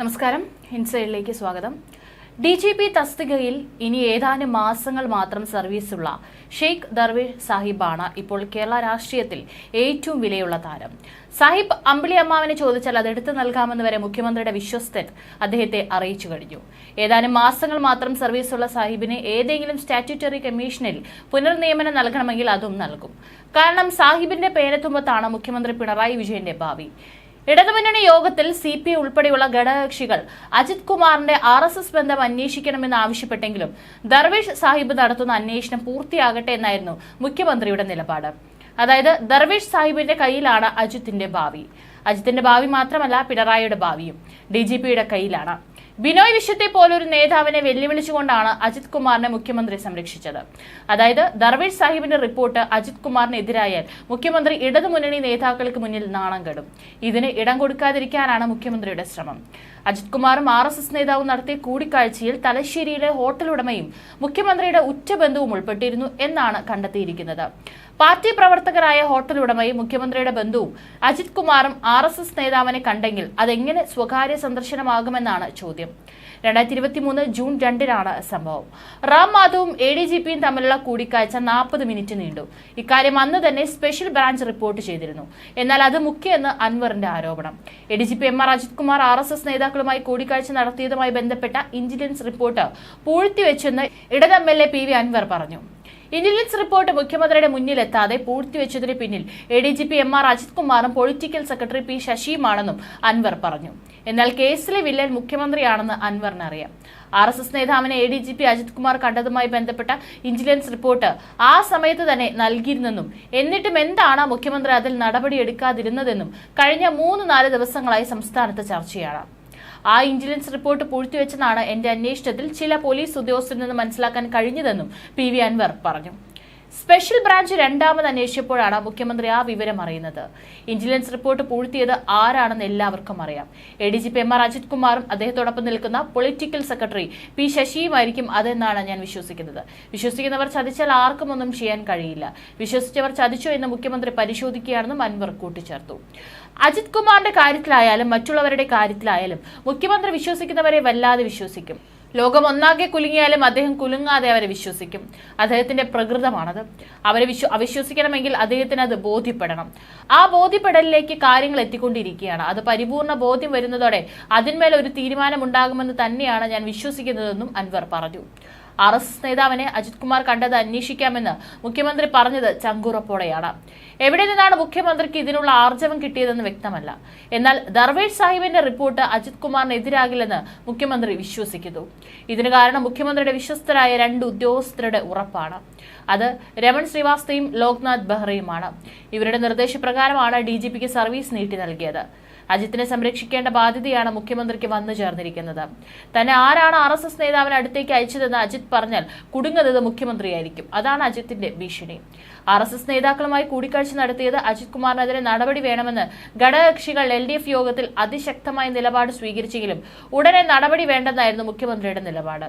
നമസ്കാരം. ഇൻസൈഡിലേക്ക് സ്വാഗതം. D G P തസ്തികയിൽ ഇനി ഏതാനും മാസങ്ങൾ മാത്രം സർവീസുള്ള ഷെയ്ഖ് ദർവേഷ് സാഹിബാണ് ഇപ്പോൾ കേരള രാഷ്ട്രീയത്തിൽ ഏറ്റവും വിലയുള്ള താരം. സാഹിബ് അമ്പിളി അമ്മാവിനെ ചോദിച്ചാൽ അത് എടുത്തു നൽകാമെന്ന് വരെ മുഖ്യമന്ത്രിയുടെ വിശ്വസ്തൻ അദ്ദേഹത്തെ അറിയിച്ചു കഴിഞ്ഞു. ഏതാനും മാസങ്ങൾ മാത്രം സർവീസുള്ള സാഹിബിനെ ഏതെങ്കിലും സ്റ്റാറ്റ്യൂട്ടറി കമ്മീഷനിൽ പുനർനിയമനം നൽകണമെങ്കിൽ അതും നൽകും. കാരണം സാഹിബിന്റെ പേരത്തുമ്പത്താണ് മുഖ്യമന്ത്രി പിണറായി വിജയന്റെ ഭാവി. ഇടതുമുന്നണി യോഗത്തിൽ സി പി ഉൾപ്പെടെയുള്ള ഘടകകക്ഷികൾ അജിത് കുമാറിന്റെ ആർ എസ് എസ് ബന്ധം അന്വേഷിക്കണമെന്ന് ആവശ്യപ്പെട്ടെങ്കിലും ദർവേഷ് സാഹിബ് നടത്തുന്ന അന്വേഷണം പൂർത്തിയാകട്ടെ എന്നായിരുന്നു മുഖ്യമന്ത്രിയുടെ നിലപാട്. അതായത് ദർവേഷ് സാഹിബിന്റെ കയ്യിലാണ് അജിത്തിന്റെ ഭാവി. അജിത്തിന്റെ ഭാവി മാത്രമല്ല പിണറായിയുടെ ഭാവിയും. ഡി ജി പിയുടെ കയ്യിലാണ്. ബിനോയ് വിശ്വത്തെ പോലൊരു നേതാവിനെ വെല്ലുവിളിച്ചുകൊണ്ടാണ് അജിത് കുമാറിനെ മുഖ്യമന്ത്രി സംരക്ഷിച്ചത്. അതായത് ദർവേഷ് സാഹിബിന്റെ റിപ്പോർട്ട് അജിത് കുമാറിനെതിരായാൽ മുഖ്യമന്ത്രി ഇടതുമുന്നണി നേതാക്കൾക്ക് മുന്നിൽ നാണം കെടും. ഇതിന് ഇടം കൊടുക്കാതിരിക്കാനാണ് മുഖ്യമന്ത്രിയുടെ ശ്രമം. അജിത് കുമാറും ആർ എസ് എസ് നേതാവും നടത്തിയ കൂടിക്കാഴ്ചയിൽ തലശ്ശേരിയിലെ ഹോട്ടൽ ഉടമയും മുഖ്യമന്ത്രിയുടെ ഉച്ചബന്ധവും ഉൾപ്പെട്ടിരുന്നു എന്നാണ് കണ്ടെത്തിയിരിക്കുന്നത്. പാർട്ടി പ്രവർത്തകരായ ഹോട്ടൽ ഉടമയും മുഖ്യമന്ത്രിയുടെ ബന്ധുവും അജിത് കുമാറും ആർ എസ് എസ് നേതാവിനെ കണ്ടെങ്കിൽ അതെങ്ങനെ സ്വകാര്യ സന്ദർശനമാകുമെന്നാണ് ചോദ്യം. രണ്ടായിരത്തി ഇരുപത്തി മൂന്ന് ജൂൺ രണ്ടിനാണ് സംഭവം. റാം മാധവും എ ഡി ജി പിയും തമ്മിലുള്ള കൂടിക്കാഴ്ച നാൽപ്പത് മിനിറ്റ് നീണ്ടു. ഇക്കാര്യം അന്ന് തന്നെ സ്പെഷ്യൽ ബ്രാഞ്ച് റിപ്പോർട്ട് ചെയ്തിരുന്നു. എന്നാൽ അത് മുഖ്യമെന്ന് അൻവറിന്റെ ആരോപണം. A D G P M R Ajith Kumar R S S നേതാക്കളുമായി കൂടിക്കാഴ്ച നടത്തിയതുമായി ബന്ധപ്പെട്ട ഇന്റലിജൻസ് റിപ്പോർട്ട് പൂഴ്ത്തിവെച്ചെന്ന് ഇടത് M L A P V Anvar പറഞ്ഞു. ഇന്റലിജൻസ് റിപ്പോർട്ട് മുഖ്യമന്ത്രിയുടെ മുന്നിലെത്താതെ പൂഴ്ത്തിവെച്ചതിന് പിന്നിൽ A D G P M R Ajith കുമാറും പൊളിറ്റിക്കൽ സെക്രട്ടറി പി ശശിയുമാണെന്നും അൻവർ പറഞ്ഞു. എന്നാൽ കേസിലെ വില്ലൻ മുഖ്യമന്ത്രിയാണെന്ന് അൻവറിനറിയാം ആർ എസ് എസ് നേതാവിനെ A D G P Ajith Kumar കണ്ടതുമായി ബന്ധപ്പെട്ട ഇന്റലിജൻസ് റിപ്പോർട്ട് ആ സമയത്ത് തന്നെ നൽകിയിരുന്നെന്നും എന്നിട്ടും എന്താണ് മുഖ്യമന്ത്രി അതിൽ നടപടിയെടുക്കാതിരുന്നതെന്നും കഴിഞ്ഞ മൂന്ന് നാല് ദിവസങ്ങളായി സംസ്ഥാനത്ത് ചർച്ചയാണ്. ആ ഇന്റലിജൻസ് റിപ്പോർട്ട് പൂഴ്ത്തിവെച്ചെന്നാണ് എന്റെ അന്വേഷണത്തിൽ ചില പോലീസ് ഉദ്യോഗസ്ഥരിൽ നിന്ന് മനസ്സിലാക്കാൻ കഴിഞ്ഞതെന്നും പി വി അൻവർ പറഞ്ഞു. സ്പെഷ്യൽ ബ്രാഞ്ച് രണ്ടാമത് അന്വേഷിച്ചപ്പോഴാണ് മുഖ്യമന്ത്രി ആ വിവരം അറിയുന്നത്. ഇന്റലിജൻസ് റിപ്പോർട്ട് പൂഴ്ത്തിയത് ആരാണെന്ന് എല്ലാവർക്കും അറിയാം. A D G P M R Ajith കുമാറും അദ്ദേഹത്തോടൊപ്പം നിൽക്കുന്ന പൊളിറ്റിക്കൽ സെക്രട്ടറി പി ശശിയുമായിരിക്കും അതെന്നാണ് ഞാൻ വിശ്വസിക്കുന്നത്. വിശ്വസിക്കുന്നവർ ചതിച്ചാൽ ആർക്കും ഒന്നും ചെയ്യാൻ കഴിയില്ല. വിശ്വസിച്ചവർ ചതിച്ചോ എന്ന് മുഖ്യമന്ത്രി പരിശോധിക്കുകയാണെന്നും അൻവർ കൂട്ടിച്ചേർത്തു. അജിത് കുമാറിന്റെ കാര്യത്തിലായാലും മറ്റുള്ളവരുടെ കാര്യത്തിലായാലും മുഖ്യമന്ത്രി വിശ്വസിക്കുന്നവരെ വല്ലാതെ വിശ്വസിക്കും. ലോകം ഒന്നാകെ കുലുങ്ങിയാലും അദ്ദേഹം കുലുങ്ങാതെ അവരെ വിശ്വസിക്കും. അദ്ദേഹത്തിന്റെ പ്രകൃതമാണത്. അവരെ വിശ്വ അവിശ്വസിക്കണമെങ്കിൽ അദ്ദേഹത്തിന് അത് ബോധ്യപ്പെടണം. ആ ബോധ്യപ്പെടലിലേക്ക് കാര്യങ്ങൾ എത്തിക്കൊണ്ടിരിക്കുകയാണ്. അത് പരിപൂർണ ബോധ്യം വരുന്നതോടെ അതിന്മേൽ ഒരു തീരുമാനമുണ്ടാകുമെന്ന് തന്നെയാണ് ഞാൻ വിശ്വസിക്കുന്നതെന്നും അൻവർ പറഞ്ഞു. ആർ എസ് എസ് നേതാവിനെ അജിത് കുമാർ കണ്ടത് അന്വേഷിക്കാമെന്ന് മുഖ്യമന്ത്രി പറഞ്ഞത് ചങ്കുറപ്പോടെയാണ്. എവിടെ നിന്നാണ് മുഖ്യമന്ത്രിക്ക് ഇതിനുള്ള ആർജവം കിട്ടിയതെന്ന് വ്യക്തമല്ല. എന്നാൽ ദർവേഷ് സാഹിബിന്റെ റിപ്പോർട്ട് അജിത് കുമാറിനെതിരാകില്ലെന്ന് മുഖ്യമന്ത്രി വിശ്വസിക്കുന്നു. ഇതിന് കാരണം മുഖ്യമന്ത്രിയുടെ വിശ്വസ്തരായ രണ്ട് ഉദ്യോഗസ്ഥരുടെ ഉറപ്പാണ്. അത് രമൺ ശ്രീവാസ്തയും ലോക്നാഥ് ബെഹ്റയുമാണ്. ഇവരുടെ നിർദ്ദേശപ്രകാരമാണ് ഡി സർവീസ് നീട്ടി നൽകിയത്. അജിത്തിനെ സംരക്ഷിക്കേണ്ട ബാധ്യതയാണ് മുഖ്യമന്ത്രിക്ക് വന്നു ചേർന്നിരിക്കുന്നത്. തന്നെ ആരാണ് ആർ എസ് എസ് നേതാവിനെ അടുത്തേക്ക് അയച്ചതെന്ന് അജിത് പറഞ്ഞാൽ കുടുങ്ങുന്നത് മുഖ്യമന്ത്രിയായിരിക്കും. അതാണ് അജിത്തിന്റെ ഭീഷണി. ആർ എസ് എസ് നേതാക്കളുമായി കൂടിക്കാഴ്ച നടത്തിയത് അജിത് കുമാറിനെതിരെ നടപടി വേണമെന്ന് ഘടകകക്ഷികൾ എൽ ഡി എഫ് യോഗത്തിൽ അതിശക്തമായ നിലപാട് സ്വീകരിച്ചെങ്കിലും ഉടനെ നടപടി വേണ്ടെന്നായിരുന്നു മുഖ്യമന്ത്രിയുടെ നിലപാട്.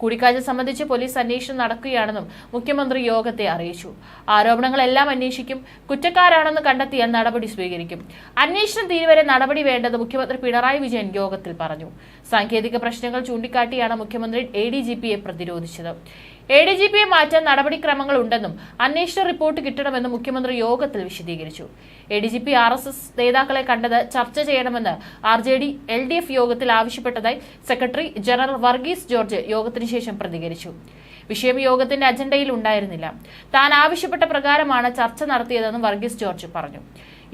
കൂടിക്കാഴ്ച സംബന്ധിച്ച് പോലീസ് അന്വേഷണം നടക്കുകയാണെന്നും മുഖ്യമന്ത്രി യോഗത്തെ അറിയിച്ചു. ആരോപണങ്ങളെല്ലാം അന്വേഷിക്കും കുറ്റക്കാരാണെന്ന് കണ്ടെത്തിയാൽ നടപടി സ്വീകരിക്കും. അന്വേഷണം തീരുവരെ നടപടി വേണ്ടത് മുഖ്യമന്ത്രി പിണറായി വിജയൻ യോഗത്തിൽ പറഞ്ഞു. സാങ്കേതിക പ്രശ്നങ്ങൾ ചൂണ്ടിക്കാട്ടിയാണ് മുഖ്യമന്ത്രി എ ഡി ജി പിയെ പ്രതിരോധിച്ചത്. എ ഡി ജി പിയെ മാറ്റാൻ നടപടിക്രമങ്ങൾ ഉണ്ടെന്നും അന്വേഷണ റിപ്പോർട്ട് കിട്ടണമെന്നും മുഖ്യമന്ത്രി യോഗത്തിൽ വിശദീകരിച്ചു. A D G P R S S നേതാക്കളെ കണ്ടത് ചർച്ച ചെയ്യണമെന്ന് R J D L D F യോഗത്തിൽ ആവശ്യപ്പെട്ടതായി സെക്രട്ടറി ജനറൽ വർഗീസ് ജോർജ് യോഗത്തിന് ശേഷം പ്രതികരിച്ചു. വിഷയം യോഗത്തിന്റെ അജണ്ടയിൽ ഉണ്ടായിരുന്നില്ല. താൻ ആവശ്യപ്പെട്ട പ്രകാരമാണ് ചർച്ച നടത്തിയതെന്നും വർഗീസ് ജോർജ് പറഞ്ഞു.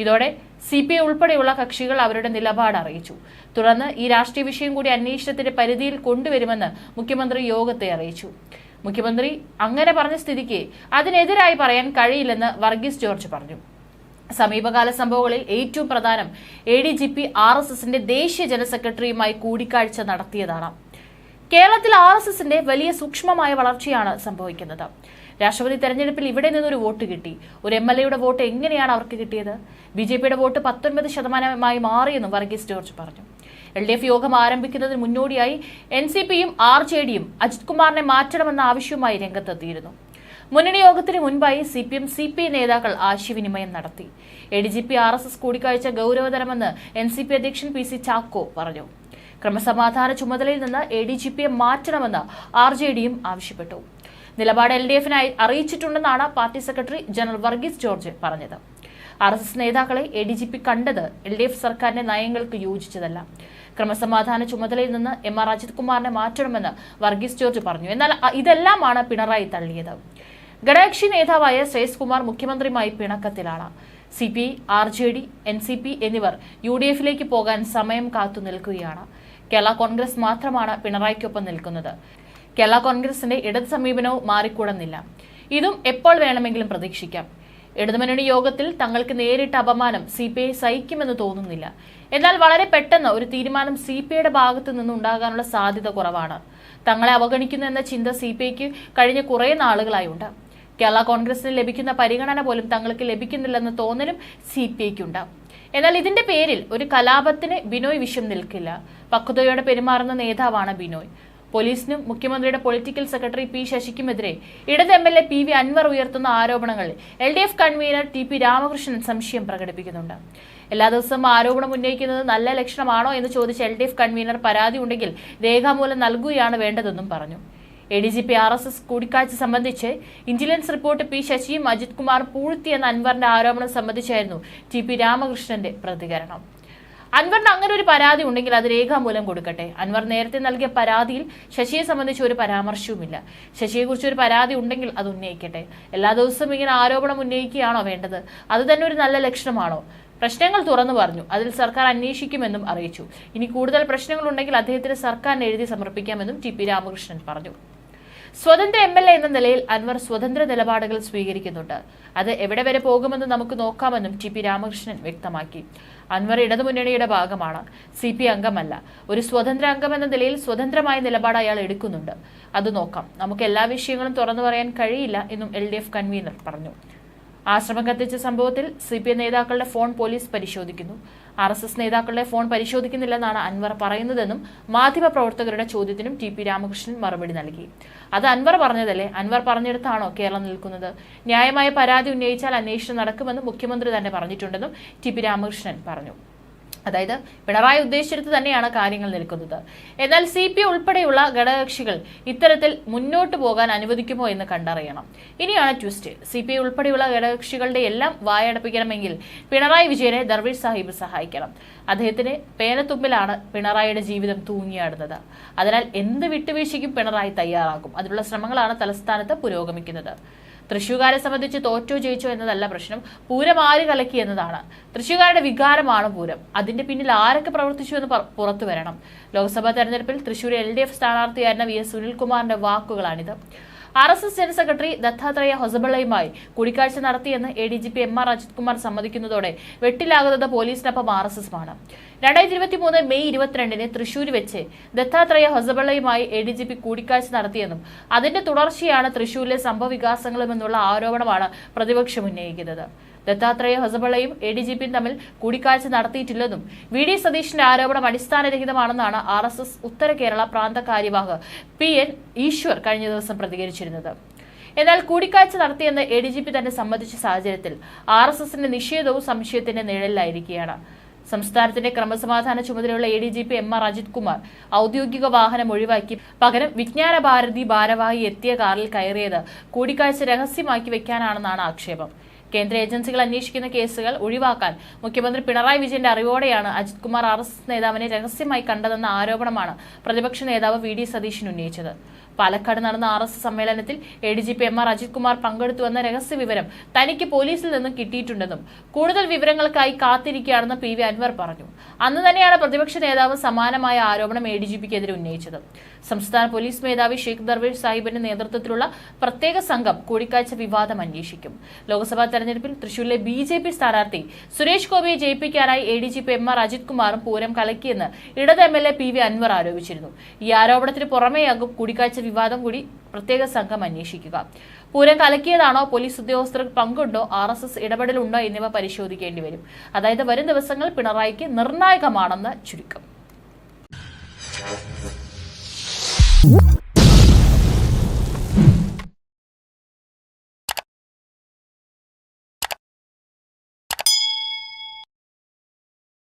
ഇതോടെ സി പി ഐ ഉൾപ്പെടെയുള്ള കക്ഷികൾ അവരുടെ നിലപാട് അറിയിച്ചു. തുടർന്ന് ഈ രാഷ്ട്രീയ വിഷയം കൂടി അന്വേഷണത്തിന്റെ പരിധിയിൽ കൊണ്ടുവരുമെന്ന് മുഖ്യമന്ത്രി യോഗത്തെ അറിയിച്ചു. മുഖ്യമന്ത്രി അങ്ങനെ പറഞ്ഞ സ്ഥിതിക്ക് അതിനെതിരായി പറയാൻ കഴിയില്ലെന്ന് വർഗീസ് ജോർജ് പറഞ്ഞു. സമീപകാല സംഭവങ്ങളിൽ ഏറ്റവും പ്രധാനം A D G P R S എസിന്റെ ദേശീയ ജനറൽ സെക്രട്ടറിയുമായി കൂടിക്കാഴ്ച നടത്തിയതാണ്. കേരളത്തിൽ ആർ എസ് എസിന്റെ വലിയ സൂക്ഷ്മമായ വളർച്ചയാണ് സംഭവിക്കുന്നത്. രാഷ്ട്രപതി തെരഞ്ഞെടുപ്പിൽ ഇവിടെ നിന്നൊരു വോട്ട് കിട്ടി. ഒരു എം എൽ എയുടെ വോട്ട് എങ്ങനെയാണ് അവർക്ക് കിട്ടിയത്? ബി ജെ പിയുടെ വോട്ട് പത്തൊൻപത് ശതമാനമായി മാറിയെന്നും വർഗീസ് ജോർജ് പറഞ്ഞു. എൽ ഡി എഫ് യോഗം ആരംഭിക്കുന്നതിന് മുന്നോടിയായി എൻ സി പിയും ആർ ജെ ഡിയും അജിത് കുമാറിനെ മാറ്റണമെന്ന ആവശ്യവുമായി രംഗത്തെത്തിയിരുന്നു. മുന്നണി യോഗത്തിന് മുൻപായി C P M C P I നേതാക്കൾ ആശയവിനിമയം നടത്തി. A D G P R S S കൂടിക്കാഴ്ച ഗൗരവതരമെന്ന് എൻ സി പി അധ്യക്ഷൻ പി സി ചാക്കോ പറഞ്ഞു. ക്രമസമാധാന ചുമതലയിൽ നിന്ന് എ ഡി ജി പിയെ മാറ്റണമെന്ന് ആർ ജെ ഡിയും ആവശ്യപ്പെട്ടു. നിലപാട് എൽ ഡി എഫിനായി അറിയിച്ചിട്ടുണ്ടെന്നാണ് party secretary general Varghese George പറഞ്ഞത്. ആർ എസ് എസ് നേതാക്കളെ എ ഡി ജി പി കണ്ടത് എൽ ഡി എഫ് സർക്കാരിന്റെ നയങ്ങൾക്ക് യോജിച്ചതല്ല. ക്രമസമാധാന ചുമതലയിൽ നിന്ന് എം ആർ അജിത് കുമാറിനെ മാറ്റണമെന്ന് വർഗീസ് ജോർജ് പറഞ്ഞു. എന്നാൽ ഇതെല്ലാമാണ് പിണറായി തള്ളിയത്. ഘടകകക്ഷി നേതാവായ ശ്രേയസ് കുമാർ മുഖ്യമന്ത്രിയുമായി പിണക്കത്തിലാണ്. C P R J D N C P എന്നിവർ യു ഡി എഫിലേക്ക് പോകാൻ സമയം കാത്തു നിൽക്കുകയാണ്. കേരള കോൺഗ്രസ് മാത്രമാണ് പിണറായിക്കൊപ്പം നിൽക്കുന്നത്. കേരള കോൺഗ്രസിന്റെ ഇടത് സമീപനവും മാറിക്കൂടുന്നില്ല. ഇതും എപ്പോൾ വേണമെങ്കിലും പ്രതീക്ഷിക്കാം. ഇടതുമുന്നണി യോഗത്തിൽ തങ്ങൾക്ക് നേരിട്ട അപമാനം സി പി ഐ സഹിക്കുമെന്ന് തോന്നുന്നില്ല. എന്നാൽ വളരെ പെട്ടെന്ന് ഒരു തീരുമാനം സി പി ഐയുടെ ഭാഗത്തു നിന്നുണ്ടാകാനുള്ള സാധ്യത കുറവാണ്. തങ്ങളെ അവഗണിക്കുന്നു എന്ന ചിന്ത സി പി ഐക്ക് കഴിഞ്ഞ കുറേ നാളുകളായുണ്ട്. കേരള കോൺഗ്രസിന് ലഭിക്കുന്ന പരിഗണന പോലും തങ്ങൾക്ക് ലഭിക്കുന്നില്ലെന്ന തോന്നലും സി പി ഐക്കുണ്ട് എന്നാൽ ഇതിന്റെ പേരിൽ ഒരു കലാപത്തിന് ബിനോയ് വിഷം നിൽക്കില്ല. പക്വതയോടെ പെരുമാറുന്ന നേതാവാണ് ബിനോയ്. പോലീസിനും മുഖ്യമന്ത്രിയുടെ പൊളിറ്റിക്കൽ സെക്രട്ടറി പി ശശിക്കുമെതിരെ ഇടത് M L A P V Anvar ഉയർത്തുന്ന ആരോപണങ്ങൾ L D F convener T P Ramakrishnan സംശയം പ്രകടിപ്പിക്കുന്നുണ്ട്. എല്ലാ ദിവസവും ആരോപണം ഉന്നയിക്കുന്നത് നല്ല ലക്ഷണമാണോ എന്ന് ചോദിച്ച എൽ ഡി എഫ് കൺവീനർ പരാതി ഉണ്ടെങ്കിൽ രേഖാമൂലം നൽകുകയാണ് വേണ്ടതെന്നും പറഞ്ഞു. A D G P R S S കൂടിക്കാഴ്ച സംബന്ധിച്ച് ഇന്റലിജൻസ് റിപ്പോർട്ട് പി ശശിയും അജിത് കുമാർ പൂഴ്ത്തിയെന്ന അൻവറിന്റെ ആരോപണം സംബന്ധിച്ചായിരുന്നു ടി പി രാമകൃഷ്ണന്റെ പ്രതികരണം. അൻവറിന് അങ്ങനെ ഒരു പരാതി ഉണ്ടെങ്കിൽ അത് രേഖാമൂലം കൊടുക്കട്ടെ. അൻവർ നേരത്തെ നൽകിയ പരാതിയിൽ ശശിയെ സംബന്ധിച്ച് ഒരു പരാമർശവുമില്ല. ശശിയെക്കുറിച്ച് ഒരു പരാതി ഉണ്ടെങ്കിൽ അത് ഉന്നയിക്കട്ടെ. എല്ലാ ദിവസവും ഇങ്ങനെ ആരോപണം ഉന്നയിക്കുകയാണോ വേണ്ടത്? അത് തന്നെ ഒരു നല്ല ലക്ഷണമാണോ? പ്രശ്നങ്ങൾ തുറന്നു പറഞ്ഞു. അതിൽ സർക്കാർ അന്വേഷിക്കുമെന്നും അറിയിച്ചു. ഇനി കൂടുതൽ പ്രശ്നങ്ങൾ ഉണ്ടെങ്കിൽ അദ്ദേഹത്തിന് സർക്കാരിന് എഴുതി സമർപ്പിക്കാമെന്നും ടി പി രാമകൃഷ്ണൻ പറഞ്ഞു. സ്വതന്ത്ര എം എൽ എ എന്ന നിലയിൽ അൻവർ സ്വതന്ത്ര നിലപാടുകൾ സ്വീകരിക്കുന്നുണ്ട്. അത് എവിടെ വരെ പോകുമെന്ന് നമുക്ക് നോക്കാമെന്നും ടി പി രാമകൃഷ്ണൻ വ്യക്തമാക്കി. അൻവർ ഇടതുമുന്നണിയുടെ ഭാഗമാണ്. സി പി അംഗമല്ല. ഒരു സ്വതന്ത്ര അംഗം എന്ന നിലയിൽ സ്വതന്ത്രമായ നിലപാട് അയാൾ എടുക്കുന്നുണ്ട്. അത് നോക്കാം. നമുക്ക് എല്ലാ വിഷയങ്ങളും തുറന്നു പറയാൻ കഴിയില്ല എന്നും എൽ കൺവീനർ പറഞ്ഞു. ആശ്രമം കത്തിച്ച സംഭവത്തിൽ സി പി എം നേതാക്കളുടെ ഫോൺ പോലീസ് പരിശോധിക്കുന്നു. ആർ എസ് എസ് നേതാക്കളുടെ ഫോൺ പരിശോധിക്കുന്നില്ലെന്നാണ് അൻവർ പറയുന്നതെന്നും മാധ്യമപ്രവർത്തകരുടെ ചോദ്യത്തിനും ടി പി രാമകൃഷ്ണൻ മറുപടി നൽകി. അത് അൻവർ പറഞ്ഞതല്ലേ? അൻവർ പറഞ്ഞെടുത്താണോ കേരളം നിൽക്കുന്നത്? ന്യായമായ പരാതി ഉന്നയിച്ചാൽ അന്വേഷണം നടക്കുമെന്നും മുഖ്യമന്ത്രി തന്നെ പറഞ്ഞിട്ടുണ്ടെന്നും ടി പി രാമകൃഷ്ണൻ പറഞ്ഞു. അതായത് പിണറായി ഉദ്ദേശിച്ചെടുത്ത് തന്നെയാണ് കാര്യങ്ങൾ നിൽക്കുന്നത്. എന്നാൽ സി പി ഉൾപ്പെടെയുള്ള ഘടകകക്ഷികൾ ഇത്തരത്തിൽ മുന്നോട്ട് പോകാൻ അനുവദിക്കുമോ എന്ന് കണ്ടറിയണം. ഇനിയാണ് ട്വിസ്റ്റ്. സി പി ഉൾപ്പെടെയുള്ള ഘടകകക്ഷികളുടെ എല്ലാം വായടപ്പിക്കണമെങ്കിൽ പിണറായി വിജയനെ ദർവീഷ് സാഹിബ് സഹായിക്കണം. അദ്ദേഹത്തിന് പേനത്തുമ്പിലാണ് പിണറായിയുടെ ജീവിതം തൂങ്ങിയാടുന്നത്. അതിനാൽ എന്ത് വിട്ടുവീഴ്ചയ്ക്കും പിണറായി തയ്യാറാകും. അതിനുള്ള ശ്രമങ്ങളാണ് തലസ്ഥാനത്ത് പുരോഗമിക്കുന്നത്. തൃശ്ശൂകാരെ സംബന്ധിച്ച് തോറ്റോ ജയിച്ചോ എന്നതല്ല പ്രശ്നം. പൂരം ആര് കലക്കി എന്നതാണ്. തൃശ്ശൂകാരുടെ വികാരമാണ് പൂരം. അതിന്റെ പിന്നിൽ ആരൊക്കെ പ്രവർത്തിച്ചു എന്ന് പുറത്തു വരണം. ലോക്സഭാ തെരഞ്ഞെടുപ്പിൽ തൃശ്ശൂർ എൽ ഡി എഫ് സ്ഥാനാർത്ഥിയായിരുന്ന വി എസ് സുനിൽകുമാറിന്റെ വാക്കുകളാണിത്. R S S general secretary Dattatreya ഹൊസബള്ളയുമായി കൂടിക്കാഴ്ച നടത്തിയെന്ന് A D G P M R Ajith Kumar സമ്മതിക്കുന്നതോടെ വെട്ടിലാകുന്നത് പോലീസിനൊപ്പം ആർ എസ് എസുമാണ്. രണ്ടായിരത്തി ഇരുപത്തി മൂന്ന് മെയ് ഇരുപത്തിരണ്ടിന് തൃശൂർ വെച്ച് ദത്താത്രേയ ഹൊസബള്ളയുമായി എ ഡി ജി പി കൂടിക്കാഴ്ച നടത്തിയെന്നും അതിന്റെ തുടർച്ചയാണ് തൃശൂരിലെ സംഭവവികാസങ്ങളുമെന്നുള്ള ആരോപണമാണ് പ്രതിപക്ഷം ഉന്നയിക്കുന്നത്. ദത്താത്രേയ ഹസബളയും എ ഡി ജി പിയും തമ്മിൽ കൂടിക്കാഴ്ച നടത്തിയിട്ടില്ലെന്നും വി ഡി സതീഷിന്റെ ആരോപണം അടിസ്ഥാനരഹിതമാണെന്നാണ് ആർ എസ് എസ് ഉത്തര കേരള പ്രാന്ത കാര്യവാഹ് പി എൻ ഈശ്വർ കഴിഞ്ഞ ദിവസം പ്രതികരിച്ചിരുന്നത്. എന്നാൽ കൂടിക്കാഴ്ച നടത്തിയെന്ന് എ ഡി ജി പി തന്നെ സംബന്ധിച്ച സാഹചര്യത്തിൽ ആർ എസ് എസിന്റെ നിഷേധവും സംശയത്തിന്റെ നിഴലിലായിരിക്കുകയാണ്. സംസ്ഥാനത്തിന്റെ ക്രമസമാധാന ചുമതലയുള്ള A D G P M R Ajith Kumar ഔദ്യോഗിക വാഹനം ഒഴിവാക്കി പകരം വിജ്ഞാന ഭാരതി ഭാരവാഹി എത്തിയ കാറിൽ കയറിയത് കൂടിക്കാഴ്ച രഹസ്യമാക്കി വെക്കാനാണെന്നാണ് ആക്ഷേപം. കേന്ദ്ര ഏജൻസികൾ അന്വേഷിക്കുന്ന കേസുകൾ ഒഴിവാക്കാൻ മുഖ്യമന്ത്രി പിണറായി വിജയന്റെ അറിവോടെയാണ് അജിത് കുമാർ ആർ എസ് നേതാവിനെ രഹസ്യമായി കണ്ടതെന്ന ആരോപണമാണ് പ്രതിപക്ഷ നേതാവ് വി ഡി സതീശൻ ഉന്നയിച്ചത്. പാലക്കാട് നടന്ന ആർ എസ് സമ്മേളനത്തിൽ A D G P M R Ajith Kumar പങ്കെടുത്തുവെന്ന രഹസ്യ വിവരം തനിക്ക് പോലീസിൽ നിന്നും കിട്ടിയിട്ടുണ്ടെന്നും കൂടുതൽ വിവരങ്ങൾക്കായി കാത്തിരിക്കുകയാണെന്ന് പി വി അൻവർ പറഞ്ഞു. അന്ന് തന്നെയാണ് പ്രതിപക്ഷ നേതാവ് സമാനമായ ആരോപണം എ ഡി ജി പിക്കെതിരെ ഉന്നയിച്ചത്. സംസ്ഥാന പോലീസ് മേധാവി ഷെയ്ഖ് ദർവേഷ് സാഹിബിന്റെ നേതൃത്വത്തിലുള്ള പ്രത്യേക സംഘം കൂടിക്കാഴ്ച വിവാദം അന്വേഷിക്കും. ലോക്സഭാ തെരഞ്ഞെടുപ്പിൽ തൃശൂരിലെ ബി ജെ പി സ്ഥാനാർത്ഥി സുരേഷ് ഗോപിയെ ജയിപ്പിക്കാനായി A D G P M R Ajith കുമാറും പൂരം കലക്കിയെന്ന് ഇടത് M L A P V Anvar ആരോപിച്ചിരുന്നു. ഈ ആരോപണത്തിന് പുറമെയാകും കൂടിക്കാഴ്ച വിവാദം കൂടി പ്രത്യേക സംഘം അന്വേഷിക്കുക. പൂരം കലക്കിയതാണോ പോലീസ് ഉദ്യോഗസ്ഥർക്ക് പങ്കുണ്ടോ ആർ എസ് എസ് ഇടപെടലുണ്ടോ എന്നിവ പരിശോധിക്കേണ്ടി വരും. അതായത് വരും ദിവസങ്ങൾ പിണറായിക്ക് നിർണായകമാണെന്ന് ചുരുക്കം.